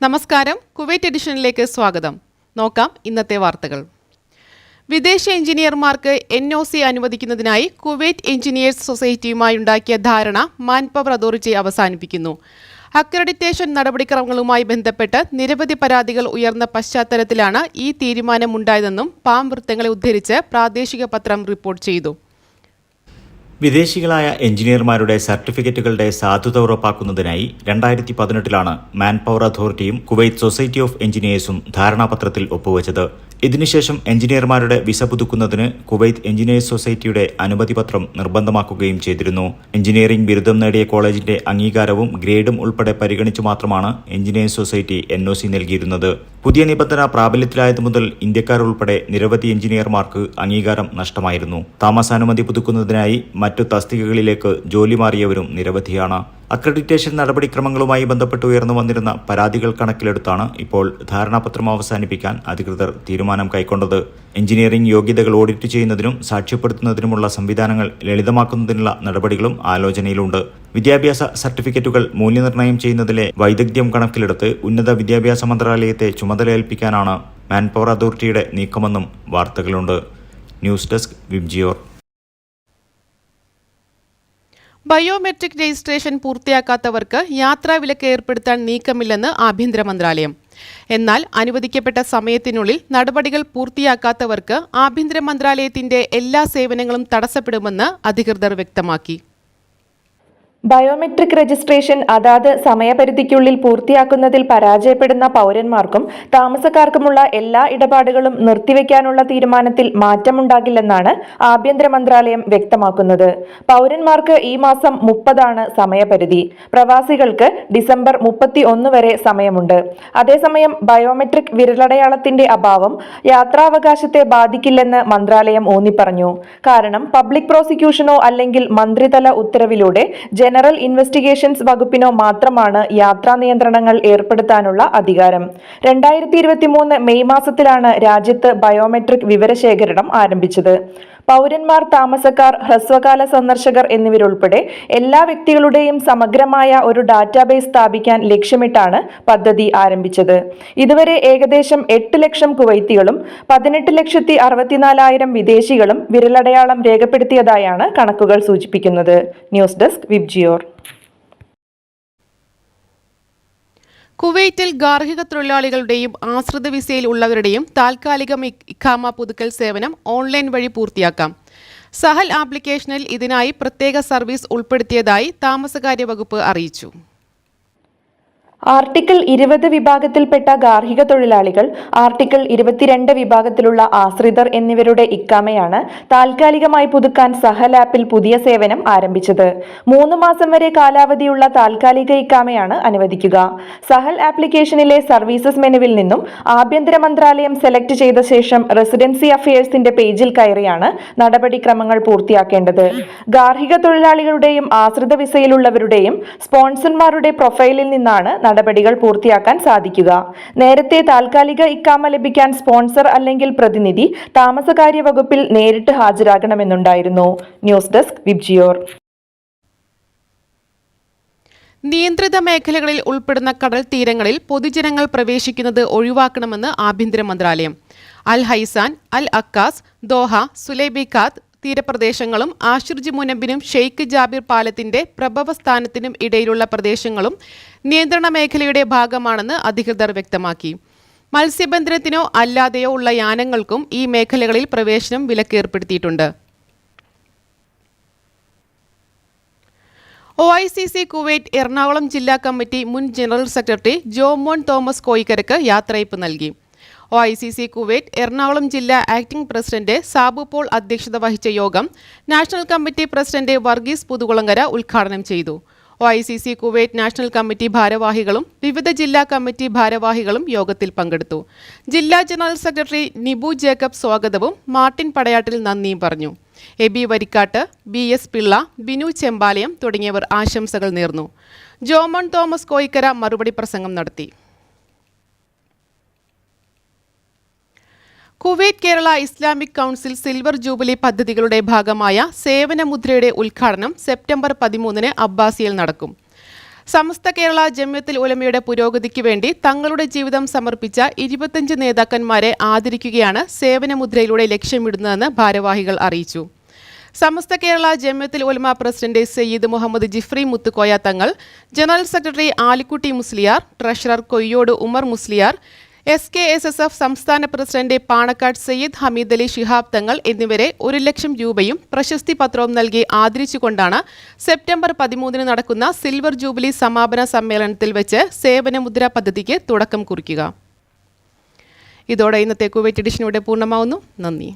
നമസ്കാരം. കുവൈറ്റ് എഡിഷനിലേക്ക് സ്വാഗതം. നോക്കാം ഇന്നത്തെ വാർത്തകൾ. വിദേശ എഞ്ചിനീയർമാർക്ക് എൻ ഒ സി അനുവദിക്കുന്നതിനായി കുവൈറ്റ് എഞ്ചിനീയേഴ്സ് സൊസൈറ്റിയുമായി ഉണ്ടാക്കിയ ധാരണ മാൻപവർ അതോറിറ്റി അവസാനിപ്പിക്കുന്നു. അക്രഡിറ്റേഷൻ നടപടിക്രമങ്ങളുമായി ബന്ധപ്പെട്ട് നിരവധി പരാതികൾ ഉയർന്ന പശ്ചാത്തലത്തിലാണ് ഈ തീരുമാനമുണ്ടായതെന്നും പാം വൃത്തങ്ങളെ ഉദ്ധരിച്ച് പ്രാദേശിക പത്രം റിപ്പോർട്ട് ചെയ്തു. വിദേശികളായ എഞ്ചിനീയർമാരുടെ സർട്ടിഫിക്കറ്റുകളുടെ സാധുത ഉറപ്പാക്കുന്നതിനായി രണ്ടായിരത്തി പതിനെട്ടിലാണ് മാൻ പവർ അതോറിറ്റിയും കുവൈറ്റ് സൊസൈറ്റി ഓഫ് എഞ്ചിനീയേഴ്സും ധാരണാപത്രത്തിൽ ഒപ്പുവച്ചത്. ഇതിനുശേഷം എഞ്ചിനീയർമാരുടെ വിസ പുതുക്കുന്നതിന് കുവൈത്ത് എഞ്ചിനീയേഴ്സ് സൊസൈറ്റിയുടെ അനുമതിപത്രം നിർബന്ധമാക്കുകയും ചെയ്തിരുന്നു. എഞ്ചിനീയറിംഗ് ബിരുദം നേടിയ കോളേജിന്റെ അംഗീകാരവും ഗ്രേഡും ഉൾപ്പെടെ പരിഗണിച്ചു മാത്രമാണ് engineers society N O C നൽകിയിരുന്നത്. പുതിയ നിബന്ധന പ്രാബല്യത്തിലായതു മുതൽ ഇന്ത്യക്കാർ ഉൾപ്പെടെ നിരവധി എഞ്ചിനീയർമാർക്ക് അംഗീകാരം നഷ്ടമായിരുന്നു. താമസാനുമതി പുതുക്കുന്നതിനായി മറ്റു തസ്തികകളിലേക്ക് ജോലി മാറിയവരും നിരവധിയാണ്. അക്രഡിറ്റേഷൻ നടപടിക്രമങ്ങളുമായി ബന്ധപ്പെട്ട് ഉയർന്നു വന്നിരുന്ന പരാതികൾ കണക്കിലെടുത്താണ് ഇപ്പോൾ ധാരണാപത്രം അവസാനിപ്പിക്കാൻ അധികൃതർ തീരുമാനം കൈക്കൊണ്ടത്. എഞ്ചിനീയറിംഗ് യോഗ്യതകൾ ഓഡിറ്റ് ചെയ്യുന്നതിനും സാക്ഷ്യപ്പെടുത്തുന്നതിനുമുള്ള സംവിധാനങ്ങൾ ലളിതമാക്കുന്നതിനുള്ള നടപടികളും ആലോചനയിലുണ്ട്. വിദ്യാഭ്യാസ സർട്ടിഫിക്കറ്റുകൾ മൂല്യനിർണയം ചെയ്യുന്നതിലെ വൈദഗ്ധ്യം കണക്കിലെടുത്ത് ഉന്നത വിദ്യാഭ്യാസ മന്ത്രാലയത്തെ ചുമതലയേൽപ്പിക്കാനാണ് മാൻപവർ അതോറിറ്റിയുടെ നീക്കമെന്നും വാർത്തകളുണ്ട്. News desk Vibgyor biometric registration പൂർത്തിയാക്കാത്തവർക്ക് യാത്രാ വിലക്ക് ഏർപ്പെടുത്താൻ നീക്കമില്ലെന്ന് ആഭ്യന്തര മന്ത്രാലയം. എന്നാൽ അനുവദിക്കപ്പെട്ട സമയത്തിനുള്ളിൽ നടപടികൾ പൂർത്തിയാക്കാത്തവർക്ക് ആഭ്യന്തര മന്ത്രാലയത്തിന്റെ എല്ലാ സേവനങ്ങളും തടസ്സപ്പെടുമെന്ന് അധികൃതർ വ്യക്തമാക്കി. ബയോമെട്രിക് രജിസ്ട്രേഷൻ അതാത് സമയപരിധിക്കുള്ളിൽ പൂർത്തിയാക്കുന്നതിൽ പരാജയപ്പെടുന്ന പൗരന്മാർക്കും താമസക്കാർക്കുമുള്ള എല്ലാ ഇടപാടുകളും നിർത്തിവെക്കാനുള്ള തീരുമാനത്തിൽ മാറ്റമുണ്ടാകില്ലെന്നാണ് ആഭ്യന്തര മന്ത്രാലയം വ്യക്തമാക്കുന്നത്. പൗരന്മാർക്ക് ഈ മാസം മുപ്പതാണ് സമയപരിധി. പ്രവാസികൾക്ക് ഡിസംബർ മുപ്പത്തി ഒന്ന് വരെ സമയമുണ്ട്. അതേസമയം ബയോമെട്രിക് വിരലടയാളത്തിന്റെ അഭാവം യാത്രാവകാശത്തെ ബാധിക്കില്ലെന്ന് മന്ത്രാലയം ഊന്നിപ്പറഞ്ഞു. കാരണം പബ്ലിക് പ്രോസിക്യൂഷനോ അല്ലെങ്കിൽ മന്ത്രിതല ഉത്തരവിലൂടെ ജനറൽ ഇൻവെസ്റ്റിഗേഷൻസ് വകുപ്പിനോ മാത്രമാണ് യാത്രാ നിയന്ത്രണങ്ങൾ ഏർപ്പെടുത്താനുള്ള അധികാരം. രണ്ടായിരത്തി മെയ് മാസത്തിലാണ് രാജ്യത്ത് ബയോമെട്രിക് വിവരശേഖരണം ആരംഭിച്ചത്. പൗരന്മാർ താമസക്കാർ ഹ്രസ്വകാല സന്ദർശകർ എന്നിവരുൾപ്പെടെ എല്ലാ വ്യക്തികളുടെയും സമഗ്രമായ ഒരു ഡാറ്റാബേസ് സ്ഥാപിക്കാൻ ലക്ഷ്യമിട്ടാണ് പദ്ധതി ആരംഭിച്ചത്. ഇതുവരെ ഏകദേശം എട്ട് ലക്ഷം കുവൈത്തികളും പതിനെട്ട് ലക്ഷത്തി അറുപത്തിനാലായിരം വിദേശികളും വിരലടയാളം രേഖപ്പെടുത്തിയതായാണ് കണക്കുകൾ സൂചിപ്പിക്കുന്നത്. News desk Vibgyor. കുവൈറ്റിൽ ഗാർഹിക തൊഴിലാളികളുടെയും ആശ്രിത വിസയിൽ ഉള്ളവരുടെയും താൽക്കാലിക ഇഖാമ പുതുക്കൽ സേവനം ഓൺലൈൻ വഴി പൂർത്തിയാക്കാം. സഹൽ ആപ്ലിക്കേഷനിൽ ഇതിനായി പ്രത്യേക സർവീസ് ഉൾപ്പെടുത്തിയതായി താമസകാര്യ വകുപ്പ് അറിയിച്ചു. ആർട്ടിക്കിൾ ഇരുപത് വിഭാഗത്തിൽപ്പെട്ട ഗാർഹിക തൊഴിലാളികൾ ആർട്ടിക്കിൾ ഇരുപത്തിരണ്ട് വിഭാഗത്തിലുള്ള ആശ്രിതർ എന്നിവരുടെ ഇക്കാമയാണ് താൽക്കാലികമായി പുതുക്കാൻ സഹൽ ആപ്പിൽ പുതിയ സേവനം ആരംഭിച്ചത്. മൂന്ന് മാസം വരെ കാലാവധിയുള്ള താൽക്കാലിക ഇക്കാമയാണ് അനുവദിക്കുക. സഹൽ ആപ്ലിക്കേഷനിലെ സർവീസസ് മെനുവിൽ നിന്നും ആഭ്യന്തര മന്ത്രാലയം സെലക്ട് ചെയ്ത ശേഷം റെസിഡൻസി അഫയേഴ്സിന്റെ പേജിൽ കയറിയാണ് നടപടിക്രമങ്ങൾ പൂർത്തിയാക്കേണ്ടത്. ഗാർഹിക തൊഴിലാളികളുടെയും ആശ്രിത വിസയിലുള്ളവരുടെയും സ്പോൺസർമാരുടെ പ്രൊഫൈലിൽ നിന്നാണ് നടപടികൾ പൂർത്തിയാക്കാൻ സാധിക്കുക. നേരത്തെ താൽക്കാലിക ഇക്കാമ ലഭിക്കാൻ സ്പോൺസർ അല്ലെങ്കിൽ പ്രതിനിധി താമസകാര്യ വകുപ്പിൽ നേരിട്ട് ഹാജരാകണമെന്നുണ്ടായിരുന്നു. News desk VIBGYOR. നിയന്ത്രിത മേഖലകളിൽ ഉൾപ്പെടുന്ന കടൽ തീരങ്ങളിൽ പൊതുജനങ്ങൾ പ്രവേശിക്കുന്നത് ഒഴിവാക്കണമെന്ന് ആഭ്യന്തര മന്ത്രാലയം. Al Haisan Al Akkaz Doha Sulaibikhat തീരപ്രദേശങ്ങളും ആഷിർജി മുനമ്പിനും ഷെയ്ഖ് ജാബിർ പാലത്തിന്റെ പ്രഭവ സ്ഥാനത്തിനും ഇടയിലുള്ള പ്രദേശങ്ങളും നിയന്ത്രണ മേഖലയുടെ ഭാഗമാണെന്ന് അധികൃതർ വ്യക്തമാക്കി. മത്സ്യബന്ധനത്തിനോ അല്ലാതെയോ ഉള്ള യാനങ്ങൾക്കും ഈ മേഖലകളിൽ പ്രവേശനം വിലക്കേർപ്പെടുത്തിയിട്ടുണ്ട്. O I C C Kuwait Ernakulam ജില്ലാ കമ്മിറ്റി മുൻ ജനറൽ സെക്രട്ടറി ജോമോൻ തോമസ് കോയിക്കരക്ക് യാത്രയപ്പ് നൽകി. O I C C Kuwait Ernakulam ജില്ലാ ആക്ടിംഗ് പ്രസിഡന്റ് സാബു പോൾ അധ്യക്ഷത വഹിച്ച യോഗം national committee president Varghese Puthukulangara ഉദ്ഘാടനം ചെയ്തു. O I C C Kuwait national committee ഭാരവാഹികളും വിവിധ ജില്ലാ കമ്മിറ്റി ഭാരവാഹികളും യോഗത്തിൽ പങ്കെടുത്തു. ജില്ലാ ജനറൽ സെക്രട്ടറി നിബു ജേക്കബ് സ്വാഗതവും മാർട്ടിൻ പടയാട്ടിൽ നന്ദിയും പറഞ്ഞു. A B Varikkat B S Pillai Binu Chembalayam തുടങ്ങിയവർ ആശംസകൾ നേർന്നു. ജോമോൺ തോമസ് കോയിക്കര മറുപടി പ്രസംഗം നടത്തി. Kuwait Kerala Islamic council silver jubilee പദ്ധതികളുടെ ഭാഗമായ സേവനമുദ്രയുടെ ഉദ്ഘാടനം സെപ്റ്റംബർ പതിമൂന്നിന് അബ്ബാസിയിൽ നടക്കും. സമസ്ത കേരള ജമ്യത്തിൽ ഉലമയുടെ പുരോഗതിക്ക് വേണ്ടി തങ്ങളുടെ ജീവിതം സമർപ്പിച്ച ഇരുപത്തഞ്ച് നേതാക്കന്മാരെ ആദരിക്കുകയാണ് സേവനമുദ്രയിലൂടെ ലക്ഷ്യമിടുന്നതെന്ന് ഭാരവാഹികൾ അറിയിച്ചു. Samastha Kerala Jamiyyathul Ulama president Sayyid Muhammad Jifri Muthukoya Thangal general secretary Alikutty Musliyar treasurer Koyyode Umar Musliyar S K S S F സംസ്ഥാന പ്രസിഡന്റ് പാണക്കാട് സയ്യിദ് ഹമീദ് അലി ശിഹാബ് തങ്ങൾ എന്നിവരെ ഒരു ലക്ഷം രൂപയും പ്രശസ്തി പത്രവും നൽകി ആദരിച്ചുകൊണ്ടാണ് സെപ്റ്റംബർ പതിമൂന്നിന് നടക്കുന്ന സിൽവർ ജൂബിലി സമാപന സമ്മേളനത്തിൽ വെച്ച് സേവനമുദ്ര പദ്ധതിക്ക് തുടക്കം കുറിക്കുക. ഇതോടെ ഇന്നത്തെ കുവൈറ്റ് എഡിഷൻ ഇവിടെ പൂർണമാവുന്നു. നന്ദി.